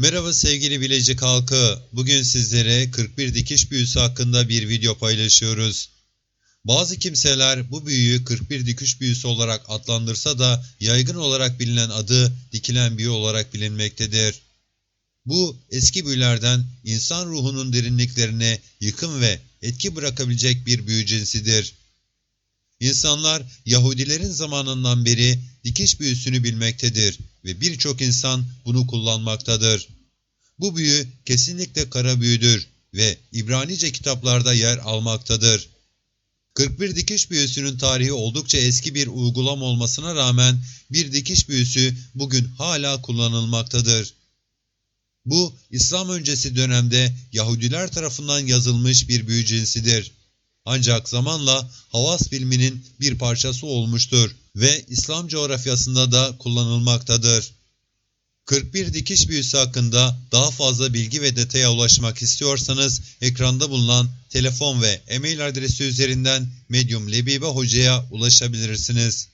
Merhaba sevgili Bilecik halkı. Bugün sizlere 41 dikiş büyüsü hakkında bir video paylaşıyoruz. Bazı kimseler bu büyüyü 41 dikiş büyüsü olarak adlandırsa da yaygın olarak bilinen adı dikilen büyü olarak bilinmektedir. Bu eski büyülerden insan ruhunun derinliklerine yıkım ve etki bırakabilecek bir büyü cinsidir. İnsanlar Yahudilerin zamanından beri dikiş büyüsünü bilmektedir ve birçok insan bunu kullanmaktadır. Bu büyü kesinlikle kara büyüdür ve İbranice kitaplarda yer almaktadır. 41 dikiş büyüsünün tarihi oldukça eski bir uygulama olmasına rağmen bir dikiş büyüsü bugün hala kullanılmaktadır. Bu İslam öncesi dönemde Yahudiler tarafından yazılmış bir büyü cinsidir. Ancak zamanla Havas biliminin bir parçası olmuştur ve İslam coğrafyasında da kullanılmaktadır. 41 dikiş büyüsü hakkında daha fazla bilgi ve detaya ulaşmak istiyorsanız ekranda bulunan telefon ve e-mail adresi üzerinden Medium Lebibe Hoca'ya ulaşabilirsiniz.